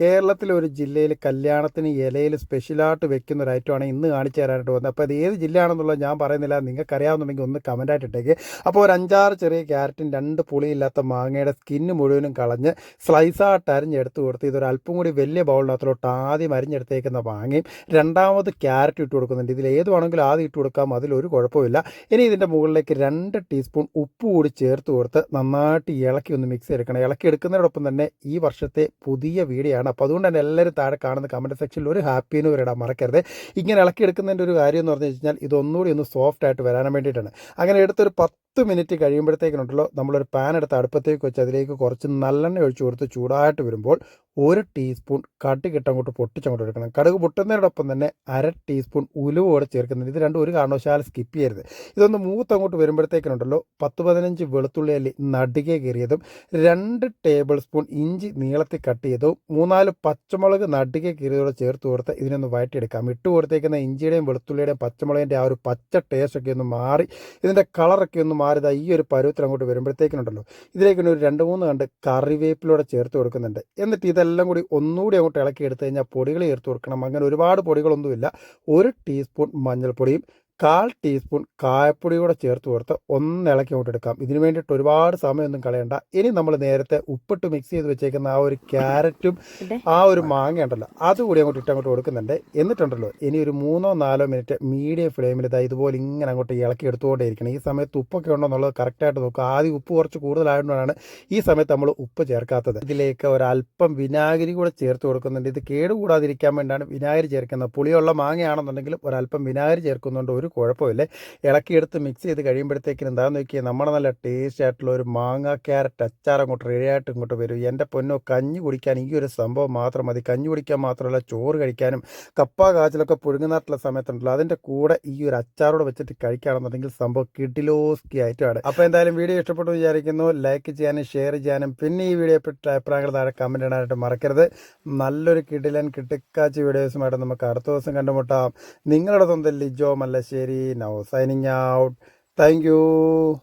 കേരളത്തിലെ ഒരു ജില്ലയിൽ കല്യാണത്തിന് ഇലയിൽ സ്പെഷ്യലായിട്ട് വെക്കുന്ന ഒരു ഐറ്റമാണ് ഇന്ന് കാണിച്ചു തരാനായിട്ട് വന്നത്. അപ്പോൾ അത് ഏത് ജില്ലയാണെന്നുള്ളത് ഞാൻ പറയുന്നില്ല. നിങ്ങൾക്ക് അറിയാവുന്നുണ്ടെങ്കിൽ ഒന്ന് കമന്റായിട്ട് ഇട്ടേക്ക് അപ്പോൾ ഒരു അഞ്ചാറ് ചെറിയ ക്യാരറ്റും രണ്ട് പുളിയില്ലാത്ത മാങ്ങയുടെ സ്കിന്ന് മുഴുവനും കളഞ്ഞ് സ്ലൈസായിട്ട് അരിഞ്ഞെടുത്ത് കൊടുത്ത് ഇതൊരു അല്പം കൂടി വലിയ ബൗളിനകത്തോട്ട് ആദ്യം അരിഞ്ഞെടുത്തേക്കുന്ന മാങ്ങയും രണ്ടാമത് ക്യാരറ്റ് ഇട്ട് കൊടുക്കുന്നുണ്ട്. ഇതിൽ ഏത് വേണമെങ്കിലും ആദ്യം ഇട്ട് കൊടുക്കാം. അതിലൊരു കുഴപ്പമില്ല. ഇനി ഇതിന്റെ മുകളിലേക്ക് രണ്ട് ടീസ്പൂൺ ഉപ്പ് കൂടി ചേർത്ത് കൊടുത്ത് നന്നായിട്ട് ഇളക്കി ഒന്ന് മിക്സ് ചെയ്തെടുക്കണം. ഇളക്കി എടുക്കുന്നതിനോടൊപ്പം തന്നെ ഈ വർഷത്തെ പുതിയ വീഡിയോയാണ് അപ്പോൾ അതുകൊണ്ട് തന്നെ എല്ലാവരും താഴെ കാണുന്ന കമന്റ് സെക്ഷനിൽ ഒരു ഹാപ്പിനും ഇടാൻ മറക്കരുത്. ഇങ്ങനെ ഇളക്കി എടുക്കുന്നതിന്റെ ഒരു കാര്യം എന്ന് പറഞ്ഞു കഴിഞ്ഞാൽ ഇതൊന്നുകൂടി ഒന്ന് സോഫ്റ്റ് ആയിട്ട് വരാൻ വേണ്ടിയിട്ടാണ്. അങ്ങനെ എടുത്തൊരു പത്ത് മിനിറ്റ് കഴിയുമ്പോഴത്തേക്കിനുണ്ടല്ലോ നമ്മളൊരു പാൻ എടുത്ത് അടുപ്പത്തേക്ക് വെച്ച് അതിലേക്ക് കുറച്ച് നല്ലെണ്ണ ഒഴിച്ച് കൊടുത്ത് ചൂടായിട്ട് വരുമ്പോൾ ഒരു ടീസ്പൂൺ അങ്ങോട്ട് പൊട്ടിച്ചങ്ങോട്ട് എടുക്കണം. കടുക് പൊട്ടുന്നതിനോടൊപ്പം തന്നെ അര ടീസ്പൂൺ ഉലുവോടെ ചേർക്കുന്നുണ്ട് ഇത് രണ്ടും ഒരു കാരണവശാലും സ്കിപ്പ് ചെയ്യരുത്. ഇതൊന്ന് മൂത്തങ്ങോട്ട് വരുമ്പോഴത്തേക്കിനുണ്ടല്ലോ പത്ത് പതിനഞ്ച് വെളുത്തുള്ളി അല്ലി നടുകെ കീറിയതും രണ്ട് ടേബിൾ സ്പൂൺ ഇഞ്ചി നീളത്തിൽ കട്ട് ചെയ്തതും മൂന്നാൽ പച്ചമുളക് നടുകെ കീറിയതോടെ ചേർത്ത് കൊടുത്ത് ഇതിനൊന്ന് വഴറ്റിയെടുക്കാം ഇട്ട് കൊടുത്തേക്കുന്ന ഇഞ്ചിയുടെയും വെളുത്തുള്ളിയുടെയും പച്ചമുളകിന്റെ ആ ഒരു പച്ച ടേസ്റ്റൊക്കെ ഒന്ന് മാറി ഇതിന്റെ കളറൊക്കെ ഒന്ന് മാറി ദാ ഈ ഒരു പരുവത്തിൽ അങ്ങോട്ട് വരുമ്പോഴത്തേക്കിനുണ്ടല്ലോ. ഇതിലേക്ക് ഒരു രണ്ട് മൂന്ന് കണ്ട് കറിവേപ്പിലൂടെ ചേർത്ത് കൊടുക്കുന്നുണ്ട്. എന്നിട്ട് ഇതെല്ലാം കൂടി ഒന്നുകൂടി അങ്ങോട്ട് ഇളക്കി എടുത്തു കഴിഞ്ഞാൽ പൊടികൾ ചേർത്ത് കൊടുക്കണം. അങ്ങനെ ഒരുപാട് പൊടികളൊന്നുമില്ല. ഒരു ടീസ്പൂൺ മഞ്ഞൾപ്പൊടിയും കാൽ ടീസ്പൂൺ കായപ്പൊടി കൂടെ ചേർത്ത് കൊടുത്ത് ഒന്ന് ഇളക്കി അങ്ങോട്ട് എടുക്കാം. ഇതിന് വേണ്ടിയിട്ട് ഒരുപാട് സമയമൊന്നും കളയണ്ട. ഇനി നമ്മൾ നേരത്തെ ഉപ്പിട്ട് മിക്സ് ചെയ്ത് വെച്ചേക്കുന്ന ആ ഒരു ക്യാരറ്റും ആ ഒരു മാങ്ങ ഉണ്ടല്ലോ അതുകൂടി അങ്ങോട്ട് ഇട്ട് അങ്ങോട്ട് കൊടുക്കുന്നുണ്ട്. എന്നിട്ടുണ്ടല്ലോ ഇനി ഒരു മൂന്നോ നാലോ മിനിറ്റ് മീഡിയം ഫ്ലെയിമിൽ ഇതാ ഇതുപോലെ ഇങ്ങനെ അങ്ങോട്ട് ഇളക്കി എടുത്തുകൊണ്ടേ ഇരിക്കണം ഈ സമയത്ത് ഉപ്പൊക്കെ ഉണ്ടോ എന്നുള്ളത് കറക്റ്റായിട്ട് നോക്കുക. ആദ്യം ഉപ്പ് കുറച്ച് കൂടുതലായതുകൊണ്ടാണ് ഈ സമയത്ത് നമ്മൾ ഉപ്പ് ചേർക്കാത്തത്. ഇതിലേക്ക് ഒരല്പം വിനാഗിരി കൂടെ ചേർത്ത് കൊടുക്കുന്നുണ്ട്. ഇത് കേടുകൂടാതിരിക്കാൻ വേണ്ടിയാണ് വിനാഗിരി ചേർക്കുന്നത്. പുളിയുള്ള മാങ്ങയാണെന്നുണ്ടെങ്കിലും ഒരല്പം വിനാഗിരി ചേർക്കുന്നുണ്ട്. ഒരു കുഴപ്പമില്ല. ഇളക്കിയെടുത്ത് മിക്സ് ചെയ്ത് കഴിയുമ്പോഴത്തേക്കും എന്താണെന്ന് നോക്കിയാൽ നമ്മുടെ നല്ല ടേസ്റ്റ് ആയിട്ടുള്ള ഒരു മാങ്ങ ക്യാരറ്റ് അച്ചാർ അങ്ങോട്ട് റെഡിയായിട്ട് ഇങ്ങോട്ട് വരും. എന്റെ പൊന്നോ കഞ്ഞി കുടിക്കാൻ ഈ ഒരു സംഭവം മാത്രം മതി. കഞ്ഞി കുടിക്കാൻ മാത്രമല്ല ചോറ് കഴിക്കാനും കപ്പ കാച്ചിലൊക്കെ പുഴുങ്ങുന്നാട്ടുള്ള സമയത്തുണ്ടല്ലോ അതിന്റെ കൂടെ ഈ ഒരു അച്ചാറോട് വെച്ചിട്ട് കഴിക്കുകയാണെന്നുണ്ടെങ്കിൽ സംഭവം കിഡിലോസ്കി ആയിട്ടാണ് അപ്പോൾ എന്തായാലും വീഡിയോ ഇഷ്ടപ്പെട്ടു വിചാരിക്കുന്നു. ലൈക്ക് ചെയ്യാനും ഷെയർ ചെയ്യാനും പിന്നെ ഈ വീഡിയോ പെട്ട അഭിപ്രായങ്ങൾ താഴെ കമന്റ് ഇടാനായിട്ട് മറക്കരുത്. നല്ലൊരു കിഡിലൻ കിട്ടിക്കാച്ചി വീഡിയോസുമായിട്ട് നമുക്ക് അടുത്ത ദിവസം കണ്ടുമുട്ടാം. നിങ്ങളുടെ സ്വന്തം Lijo Mallassery. Now signing out. Thank you.